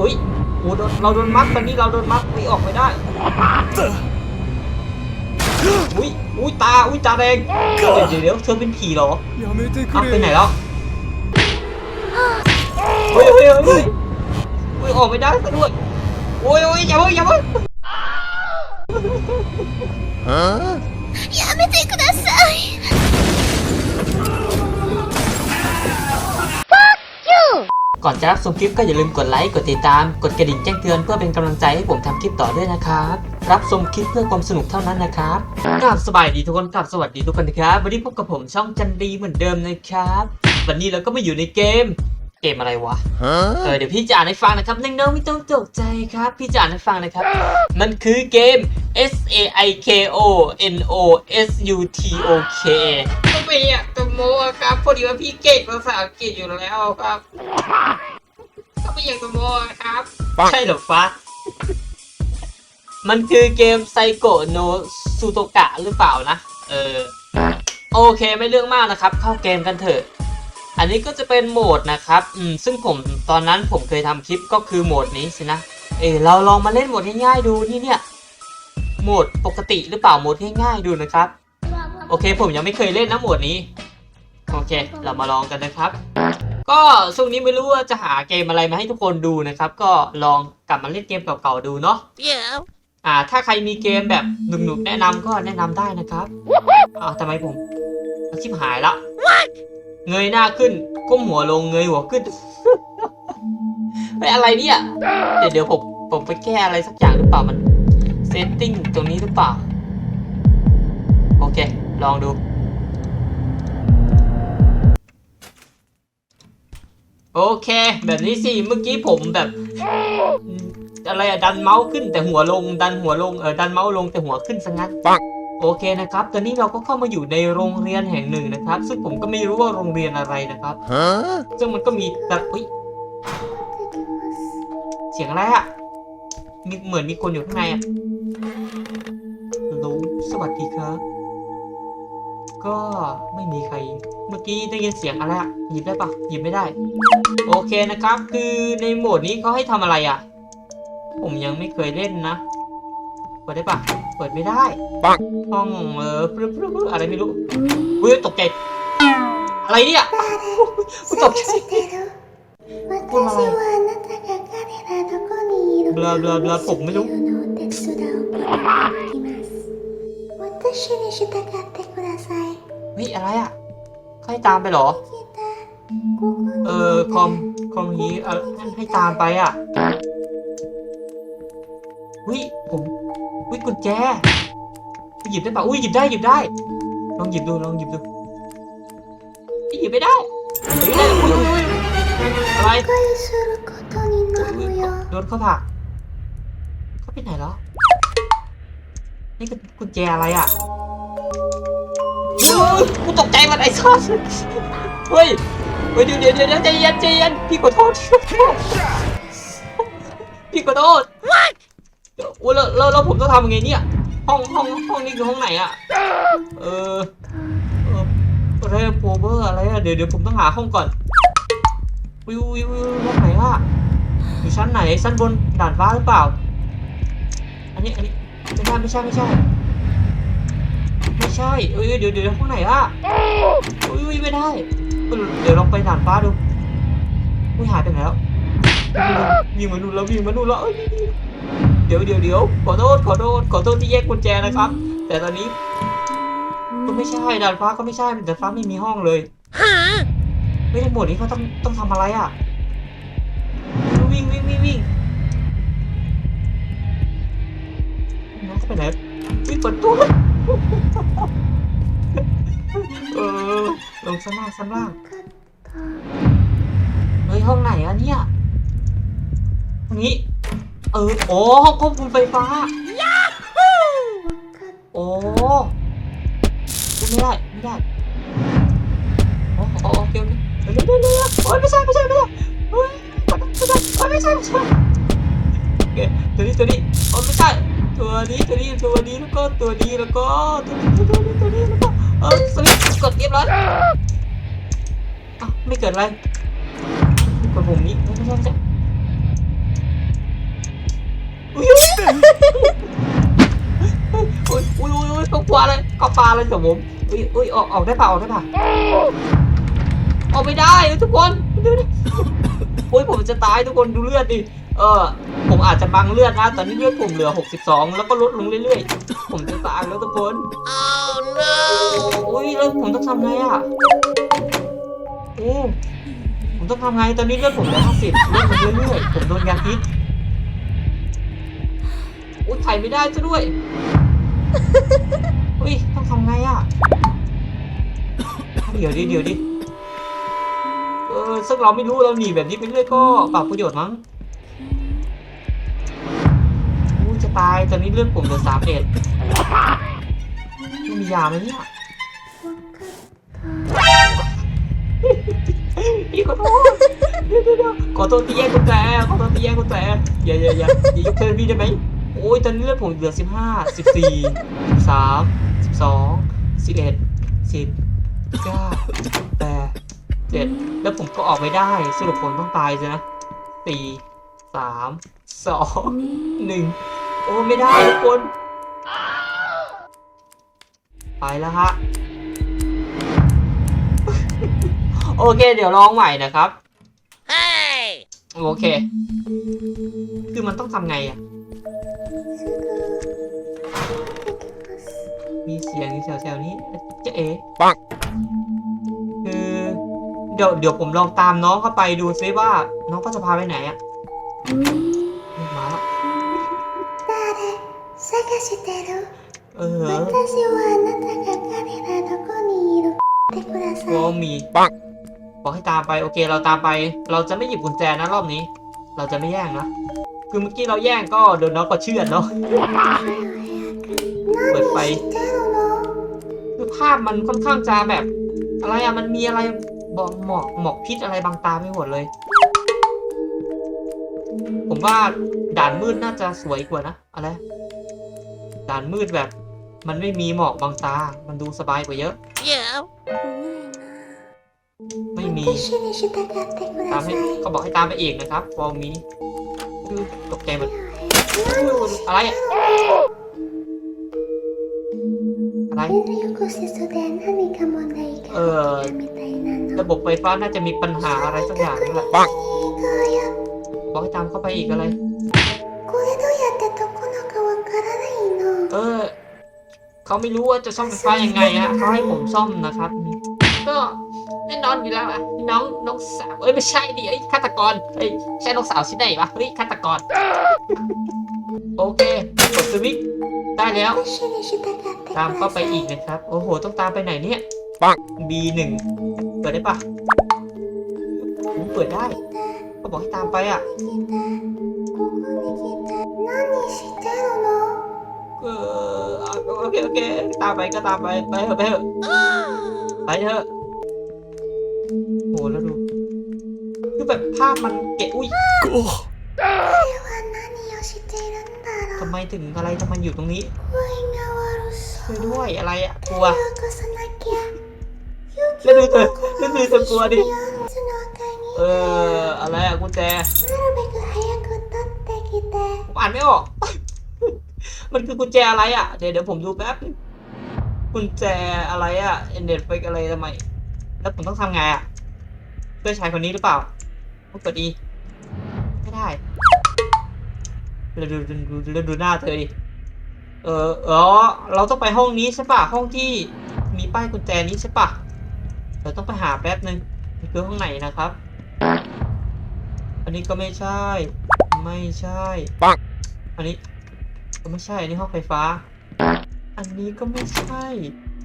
อุ้ยโอ้โดนเราโดนมัดตอนนี้เราโดนมัดอุ้ยออกไม่ได้อุ้ยอุ้ยตาอุ้ยตาแดงเดี๋ยวเดี๋ยวเดี๋ยวเธอเป็นผีเหรอ やめてく อ้าวไปไหน れ แล้วเฮ้ยเฮ้ยเฮ้ยเฮ้ยอุ้ยออกไม่ได้ซะด้วยโอ้ยโอ้ยอย่าเพิ่งอย่าเพิ่ง やめてください ก่อนจะรับชมคลิปก็อย่าลืมกดไลค์กดติดตาม กดกระดิ่งแจ้งเตือนเพื่อเป็นกำลังใจให้ผมทำคลิปต่อด้วยนะครับ รับชมคลิปเพื่อความสนุกเท่านั้นนะครับกราบสบายดีทุกคนกราบสวัสดีทุกคนนะครับวันนี้พบกับผมช่องจันดีเหมือนเดิมนะครับ วันนี้เราก็มาอยู่ในเกมเกมอะไรวะ เออเดี๋ยวพี่จะอ่านให้ฟังนะครับน้องๆไม่ต้องตกใจครับ พี่จะอ่านให้ฟังนะครับ มันคือเกม S A I K O N O S U T O K ก็ ไม่อยากจะโม้อะครับพอดีว่าพี่เก่งภาษาอังกฤษอยู่แล้วครับก็ไม่อยากจะโม้อะครับ ใช่เหรอฟ้ามันคือเกมไซโกโนซูโตกะหรือเปล่านะ เออ โอเคไม่เรื่องมากนะครับ เข้าเกมกันเถอะ อันนี้ก็จะเป็นโหมดนะครับ อืม ซึ่งผมตอนนั้นผมเคยทำคลิปก็คือโหมดนี้สินะ เออเราลองมาเล่นโหมดง่ายๆดูนี่เนี่ย โหมดปกติหรือเปล่าโหมดง่ายๆดูนะครับ โอเค ผมยังไม่เคยเล่นนะโหมดนี้ โอเค เรามาลองกันนะครับ ก็ช่วงนี้ไม่รู้ว่าจะหาเกมอะไรมาให้ทุกคนดูนะครับ ก็ลองกลับมาเล่นเกมเก่าๆดูเนาะ Yeah อ่า ถ้าใครมีเกมแบบหนุกๆแนะนำก็แนะนำได้นะครับอ้าวทำไมผมเอาชิบหายละเงยหน้าขึ้นก้มหัวลงเงยหัวขึ้นไม่อะไรเนี่ยเดี๋ยวเดี๋ยวผมผมไปแก้อะไรสักอย่างหรือเปล่ามันเซตติ้งตรงนี้หรือเปล่าโอเค ลองดู โอเค แบบนี้สิ เมื่อกี้ผมแบบ อะไรอะดันเมาส์ขึ้นแต่หัวลง ดันหัวลง เออ ดันเมาส์ลงแต่หัวขึ้นซะงั้นโอเคนะครับ ตอนนี้เราก็เข้ามาอยู่ในโรงเรียนแห่งหนึ่งนะครับ ซึ่งผมก็ไม่รู้ว่าโรงเรียนอะไรนะครับ ซึ่งมันก็มีแต่อุ้ยเสียงอะไรอะมีเหมือนมีคนอยู่ข้างในอะฮัลโหลสวัสดีครับ ก็ไม่มีใคร เมื่อกี้ได้ยินเสียงอะไรอะหยิบได้ปะหยิบไม่ได้ โอเคนะครับ คือในโหมดนี้เขาให้ทำอะไรอะผมยังไม่เคยเล่นนะ เปิดได้ปะเปิดไม่ได้ปักห้องเออปรึบปอะไรไม่รู้เฮ้ยตกใจ อะไรเนี่ยกูตกใจพูดอะไรบลาบลาบลาผมไม่รู้ 私に従ってください เฮ้ยอะไรอ่ะเขาให้ตามไปเหรอ ここに เออคอมคอมนี้เออให้ตามไปอ่ะวิผมวิกุญแจหยิบได้ปะอุ้ยหยิบได้หยิบได้ ลองหยิบดูลองหยิบดูเฮ้ยหยิบไม่ได้หยิบไม่ได้อุ้ยอุ้ยอุ้ยอะไร お願いすることになるよ โดนเขาผลักเขาไปไหนแล้ว นี่กุญกุญแจอะไรอะเฮ้ยกูตกใจมันไอ้ซอสเฮ้ย เฮ้ยเดี๋ยวเดี๋ยวเดี๋ยวใจเย็นใจเย็นพี่ขอโทษพี่ขอโทษโทษเดี๋ยวโอ้แล้วแล้วแล้วผมต้องทำยังไงเนี่ย ห้องห้องห้องนี้คือห้องไหนอะ เออเออเรโพเบอร์อะไรอะ เดี๋ยวเดี๋ยวผมต้องหาห้องก่อน วิววิววิวห้องไหนอะอยู่ชั้นไหนชั้นบนด่านฟ้าหรือเปล่า อันนี้อันนี้ ไม่ใช่ไม่ใช่ไม่ใช่ไม่ใช่เอ้ยเดี๋ยวเดี๋ยวห้องไหนอะอุ้ยอุ้ยไม่ได้เออเดี๋ยวลองไปด่านฟ้าดูอุ้ยหายไปไหนแล้ววิ่งมาดูแล้ววิ่งมาดูแล้วเอ้ยเดี๋ยวเดี๋ยวเดี๋ยวขอโทษขอโทษขอโทษที่แยกกุญแจนะครับ แต่ตอนนี้ก็ไม่ใช่ด่านฟ้าก็ไม่ใช่ด่านฟ้าไม่มีห้องเลยไม่ได้หมดนี้เขาต้องต้องทำอะไรอะวิ่งวิ่งวิ่งวิ่ง ไปไหนวิ่งเปิดตู้เออลงชั้นล่างชั้นล่างเฮ้ยห้องไหนอะเนี่ยห้องนี้ เออโอ้ห้องควบคุมไฟฟ้าโอ้พูดไม่ได้ไม่ได้โอ้โอ้โอเคโอเคเดี๋ยวเดี๋ยวเดี๋ยวโอ้ยไม่ใช่ไม่ใช่ไม่ใช่เฮ้ยไม่ใช่ไม่ใช่ไม่ใช่โอเคตัวนี้ตัวนี้โอ้ไม่ใช่ ตัวนี้ตัวนี้ตัวนี้แล้วก็ตัวนี้แล้วก็ตัวนี้ตัวนี้ตัวนี้แล้วก็เออสวิตกดเรียบร้อยอะไม่เกิดอะไรกระผมนี้ไม่ใช่ใช่อุ้ยอุ้ยอุ้ยอุ้ยตกปลาเลยก็ปลาเลยกับผมอุ้ยอุ้ยออกออกได้ป่าออกได้ป่าออกไม่ได้ทุกคนดูดิอุ้ยผมจะตายทุกคนดูเลือดดิ เออ ผมอาจจะบังเลือดนะ ตอนนี้เลือดผมเหลือ 62 แล้วก็ลดลงเรื่อยๆ ผมจะตายแล้วทุกคน oh no อุ้ยแล้วผมต้องทำไงอะโอ้ผมต้องทำไง ตอนนี้เลือดผมเหลือ50ลดลงเรื่อยๆ ผมโดนยาพิษอุ้ยถ่ายไม่ได้ซะด้วยอุ้ยต้องทำไงอะเดี๋ยวดิเดี๋ยวดิเออซึ่งเราไม่รู้เราหนีแบบนี้ไปเรื่อยก็เปล่าประโยชน์มั้ง ตายตอนนี้เลือดผมเหลือสามเอ็ดไม่มียาไหมเนี่ยพี่ขอโทษเดี๋ยวเดี๋ยวขอโทษที่แย่งกุญแจขอโทษที่แย่งกุญแจอย่าอย่าอย่าอย่ายกเทิร์นพี่ได้ไหมโอ้ยตอนนี้เลือดผมเหลือสิบห้าสิบสี่สิบสามสิบสองสิบเอ็ดสิบเก้าแปดเจ็ดแล้วผมก็ออกไม่ได้สรุปผมต้องตายใช่ไหมสี่สามสองหนึ่ง โอ้ไม่ได้ทุกคน ไปแล้วฮะ โอเค เดี๋ยวลองใหม่นะครับโอเค คือมันต้องทำไงอะมีเสียงอยู่แถวๆนี้เจ๊เอ๋ปังคือเดี๋ยวเดี๋ยวผมลองตามน้องเข้าไปดูซิว่า น้องก็จะพาไปไหนอะมาแล้ว誰探してる เออ 私はあなたが彼らどこにいるってくださ ก็ い มี ปัง บอกให้ตามไป โอเค เราตามไป เราจะไม่หยิบกุญแจนะรอบนี้ เราจะไม่แย่งนะ คือเมื่อกี้เราแย่งก็โดนน้องก็เชื่อดเนาะ เปิดไฟ 知ってるの คือภาพมันค่อนข้างจะแบบ อะไรอะมันมีอะไรบอกหมอกหมอกพิษอะไรบางตาไม่หมดเลย ผมว่าด่านมืดน่าจะสวยกว่านะอะไร ด่านมืดแบบ มันไม่มีหมอกบางตา มันดูสบายกว่าเยอะ เดี๋ยวไม่มีตามให้เขาบอกให้ตามไปอีกนะครับพอมีตกใจหมดอะไร อะไร เออระบบไฟฟ้าน่าจะมีปัญหาอะไรสักอย่างนั่นแหละบอกให้ตามเข้าไปอีกอะไร เขาไม่รู้ว่าจะซ่อมไฟฟ้ายังไงฮะเขาให้ผมซ่อมนะครับ ก็แน่นอนอยู่แล้วอะน้องน้องสาวเอ้ยไม่ใช่ดิไอ้ฆาตกรไอ้ใช่น้องสาวชิ้นไหนวะเฮ้ยฆาตกร โอเคกดสวิตช์ได้แล้ว ตามก็ไปอีกนะครับ โอ้โห ต้องตามไปไหนเนี่ยปัง B1 เปิดได้ปะผมเปิดได้ ก็บอกให้ตามไปอะ โอเคโอเคตามไปก็ตามไปไปเถอะไปเถอะไปเถอะโหแล้วดูคือแบบภาพมันเกะอุ้ยทำไมถึงอะไรทำไมอยู่ตรงนี้ช่วยด้วยอะไรอะกลัวแล้วดูเธอแล้วดูเธอกลัวดิเอออะไรอะกุญแจอ่านไม่ออก มันคือกุญแจอะไรอะ เดี๋ยวเดี๋ยวผมดูแป๊บนึงกุญแจอะไรอะเอ็นเดดไปอะไรทำไม แล้วผมต้องทำไงอะเพื่อนชายคนนี้หรือเปล่าต้องกดอีไม่ได้เราดูดูดูดูดูหน้าเธอดิ เออเออเราต้องไปห้องนี้ใช่ปะห้องที่มีป้ายกุญแจนี้ใช่ปะเราต้องไปหาแป๊บนึงมันคือห้องไหนนะครับ อันนี้ก็ไม่ใช่ ไม่ใช่ ปังอันนี้ก็ ไม่ใช่อันนี้ห้องไฟฟ้า อันนี้ก็ไม่ใช่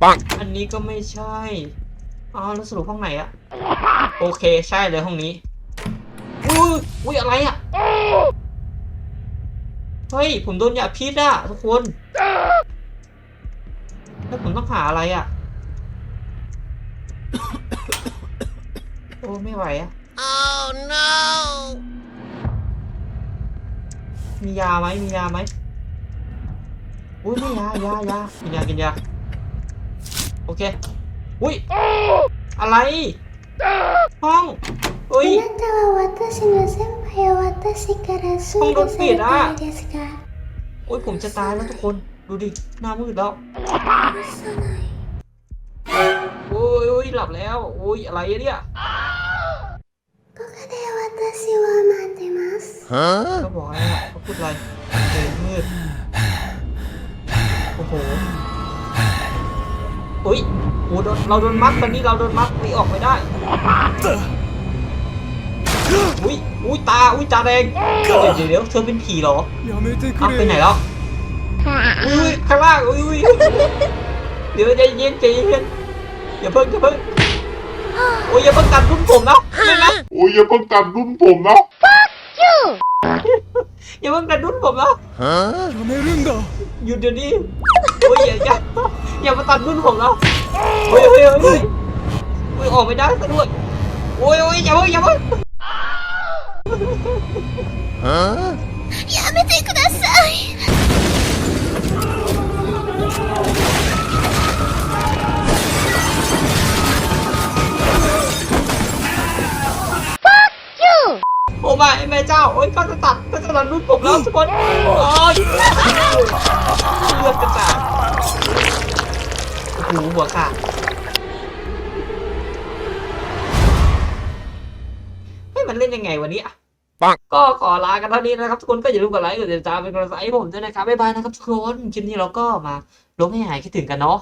ปังอันนี้ก็ไม่ใช่อ้าวแล้วสรุปห้องไหนอะโอเคใช่เลยห้องนี้อุ้ยอุ้ยอะไรอะเฮ้ยผมโดนยาพิษอะทุกคนแล้วผมต้องหาอะไรอะโอ้ไม่ไหวอะ Oh no มียาไหมมียาไหม อุ้ยไม่ยายายากินยากินยาโอเคอุ้ยอะไรห้องอุ้ยนั่นแต่ว่าวัตสิโนเซมพยาวัตสิการาสุห้องโดนปิดอะอุ้ยผมจะตายแล้วทุกคนดูดิหน้ามืดแล้วโอ้ยโอ้ยหลับแล้วโอ้ยอะไรเนี่ยก็คดีวัตสิวามาติมัสฮะเขาบอกอะไรเขาพูดอะไรเมืด โอ้โหอุ้ยโอ้โเราโดนมัดตอนนี้เราโดนมัดไม่ออกไปได้อุ้ยอุ้ยตาอุ้ยตาแดงเดี๋ยวเดี๋ยวเธอเป็นผีเหรอเอาไปไหนแล้วอุ้ยข้างล่างอุ้ยเดี๋ยวใจเย็นใจเย็นอย่าเพิ่งอย่าเพิ่งโอ้ยอย่าเพิ่งตัดรุ่นผมนะไม่นะโอ้ยอย่าเพิ่งตัดรุ่นผมนะ fuck you อย่าเพิ่งกัดรุ่นผมนะฮะทำไมเรื่องเด้อ หยุดเดี๋ยวนี้โอ้ยอย่าอย่าอย่ามาตัดรุ่นผมนะโอ้ยโอ้ยโอ้ยโอ้ยโอ้ยออกไม่ได้ซะด้วยโอ้ยโอ้ยอย่าเพิ่งอย่าเพิ่ง Huh? やめてください ม่แม่เจ้า โอ้ยเขาจะตัดเขาจะตัดรุ่นผมแล้วทุกคนโอ้ยเลือดกระจายโอ้โหหัวขาดเฮ้ยมันเล่นยังไงวันนี้อะปังก็ขอลากันเท่านี้นะครับทุกคนก็อย่าลืมกดไลค์กดติดตามเป็นกำลังใจให้ผมด้วยนะครับบ๊ายบายนะครับทุกคนคลิปนี้เราก็มาลงให้หายคิดถึงกันเนาะ